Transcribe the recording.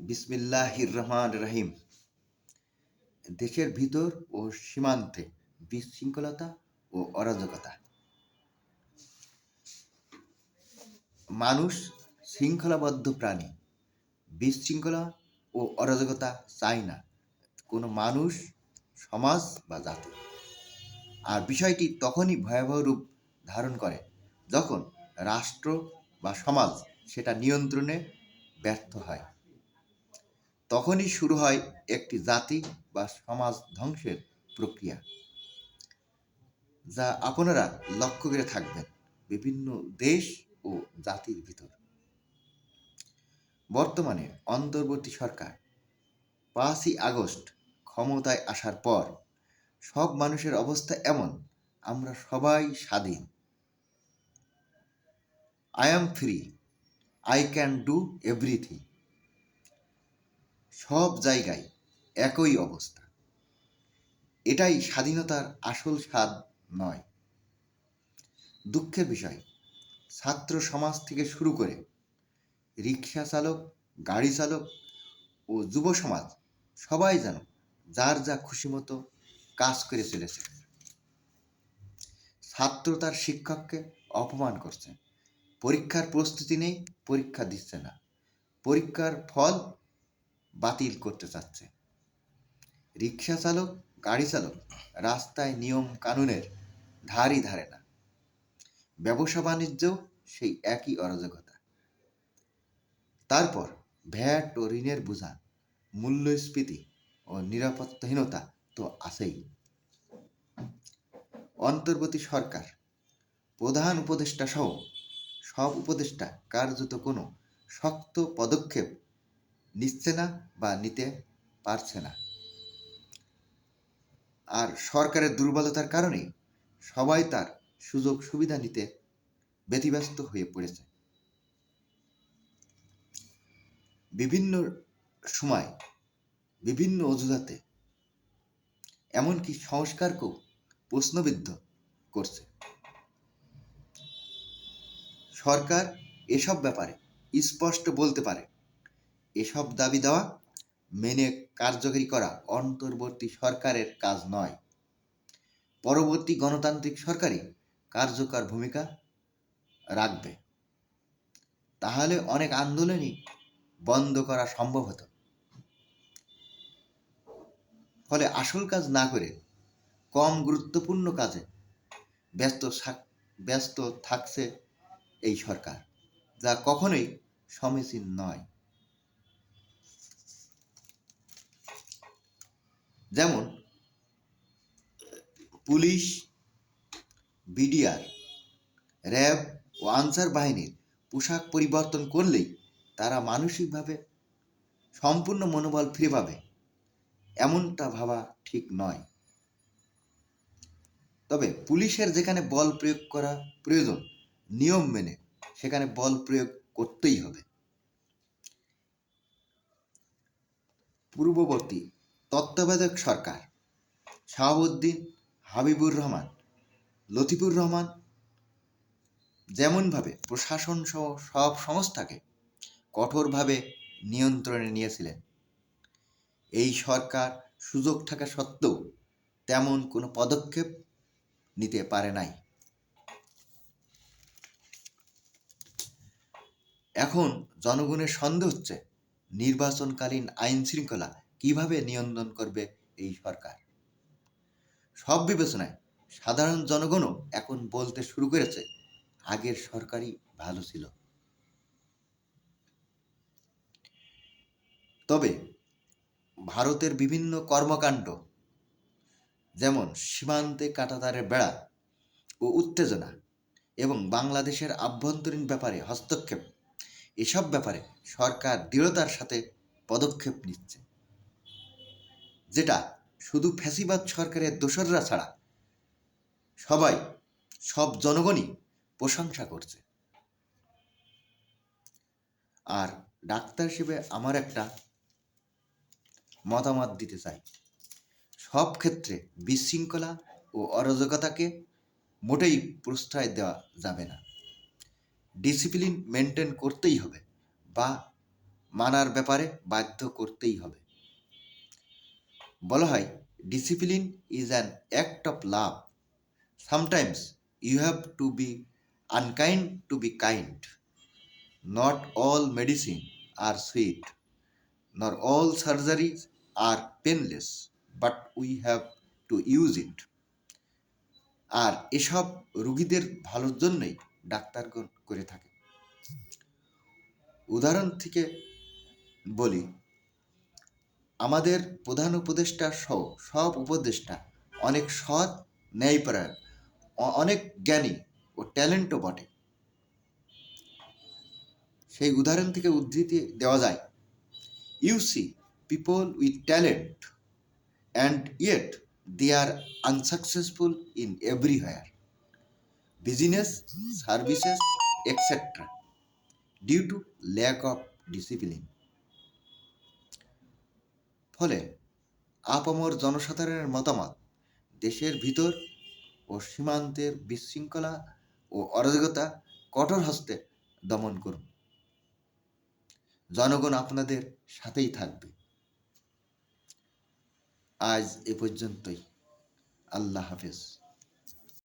বিসমিল্লাহির রহমান রহিম। দেশের ভিতর ও সীমান্তে বিশৃঙ্খলতা ও অরাজকতা। মানুষ শৃঙ্খলাবদ্ধ প্রাণী। বিশৃঙ্খলা ও অরাজকতা চায় না। কোনো মানুষ, সমাজ বা জাতি। আর বিষয়টি তখনই ভয়াবহ রূপ ধারণ করে যখন রাষ্ট্র বা সমাজ সেটা নিয়ন্ত্রণে ব্যর্থ হয়। তখনই শুরু হয় একটি জাতি বা সমাজ ধ্বংসের প্রক্রিয়া, যা আপনারা লক্ষ্য করে থাকবেন বিভিন্ন দেশ ও জাতির ভিতর। বর্তমানে অন্তর্বর্তী সরকার পাঁচই আগস্ট ক্ষমতায় আসার পর সব মানুষের অবস্থা এমন, আমরা সবাই স্বাধীন। I am free I can do everything সব জায়গায় একই অবস্থা। এটাই স্বাধীনতার আসল স্বাদ নয়। দুঃখের বিষয়, ছাত্র সমাজ থেকে শুরু করে রিক্সা চালক, গাড়ি চালক ও যুব সমাজ সবাই যেন যার যা খুশি মতো কাজ করে চলেছে। ছাত্র তার শিক্ষককে অপমান করছে। পরীক্ষার প্রস্তুতি নেই, পরীক্ষা দিচ্ছে না। পরীক্ষার ফল বাতিল করতে চাচ্ছে। রিক্সা চালক, গাড়ি চালক রাস্তায় নিয়ম কানুনের ধারই ধারে না। ব্যবসা বাণিজ্য সেই একই অরাজকতা। তারপর ভ্যাট ও ঋণের বোঝা মূল্যস্ফীতি ও নিরাপত্তাহীনতা তো আছেই। অন্তর্বর্তী সরকার, প্রধান উপদেষ্টা সহ সব উপদেষ্টা কার্যত কোনো শক্ত পদক্ষেপ নিচ্ছে না বা নিতে পারছে না। আর সরকারের দুর্বলতার কারণে সবাই তার সুযোগ সুবিধা নিতে ব্যতিব্যস্ত হয়ে পড়েছে। বিভিন্ন সময় বিভিন্ন অজুহাতে এমনকি সংস্কারকেও প্রশ্নবিদ্ধ করছে। সরকার এসব ব্যাপারে স্পষ্ট বলতে পারে। এসব দাবি দেওয়া মেনে কার্যকরী করা অন্তর্বর্তী সরকারের কাজ নয়। পরবর্তী গণতান্ত্রিক সরকারই কার্যকর ভূমিকা রাখবে। তাহলে অনেক আন্দোলনই বন্ধ করা সম্ভব হতো। ফলে আসল কাজ না করে কম গুরুত্বপূর্ণ কাজে ব্যস্ত ব্যস্ত থাকছে এই সরকার, যা কখনোই সমীচীন নয়। যেমন, পুলিশ, বিডিআর, র্যাব ও আনসার বাহিনীর পোশাক পরিবর্তন করলেই তারা মানসিকভাবে সম্পূর্ণ মনোবল ফিরে পাবে। এমনটা ভাবা ঠিক নয়। তবে পুলিশের যেখানে বল প্রয়োগ করা প্রয়োজন, নিয়ম মেনে সেখানে বল প্রয়োগ করতেই হবে। পূর্ববর্তী তত্ত্বাবধায়ক সরকার, শাহাবুদ্দিন হাবিবুর রহমান, লতিফুর রহমান, যেমনভাবে প্রশাসন সহ সব সংস্থাকে কঠোরভাবে নিয়ন্ত্রণে নিয়েছিলেন, এই সরকার সুযোগ থাকা সত্ত্বেও তেমন কোনো পদক্ষেপ নিতে পারে নাই। এখন জনগণের সন্দেহ হচ্ছে, নির্বাচনকালীন আইন শৃঙ্খলা কীভাবে নিয়ন্ত্রণ করবে এই সরকার? সব বিবেচনায় সাধারণ জনগণও এখন বলতে শুরু করেছে, আগের সরকারই ভালো ছিল। তবে ভারতের বিভিন্ন কর্মকাণ্ড, যেমন সীমান্তে কাটাতারের বেড়া ও উত্তেজনা এবং বাংলাদেশের আভ্যন্তরীণ ব্যাপারে হস্তক্ষেপ, এসব ব্যাপারে সরকার দৃঢ়তার সাথে পদক্ষেপ নিচ্ছে। যেটা শুধু ফ্যাসিবাদ সরকারের দোসররা ছাড়া, সবাই, সব জনগণই প্রশংসা করছে। আর ডাক্তার হিসেবে আমার একটা মতামত দিতে চাই। সব ক্ষেত্রে বিশৃঙ্খলা ও অরাজকতাকে মোটেই প্রশ্রয় দেওয়া যাবে না। ডিসিপ্লিন মেনটেন করতেই হবে বা মানার ব্যাপারে বাধ্য করতেই হবে। বলা হয় discipline is an act of love sometimes you have to be unkind to be kind not all medicine are sweet nor all surgeries are painless but we have to use it আর এসব রুগীদের ভালোর জন্যই ডাক্তারগণ করে থাকে। উদাহরণ থেকে বলি আমাদের প্রধান উপদেষ্টা সহ সব উপদেষ্টা অনেক সৎ, ন্যায়পরায়ণ অনেক জ্ঞানী ও ট্যালেন্টও বটে। সেই উদাহরণ থেকে উদ্ধৃতি দেওয়া যায়। You see people with talent and yet they are unsuccessful in everywhere business services etcetera due to lack of discipline ফলে আপামর জনসাধারণের মতামত, দেশের ভিতর ও সীমান্তের বিশৃঙ্খলা ও অরাজকতা কঠোর হস্তে দমন করুন। জনগণ আপনাদের সাথেই থাকবে। আজ এ পর্যন্তই। আল্লাহ হাফেজ।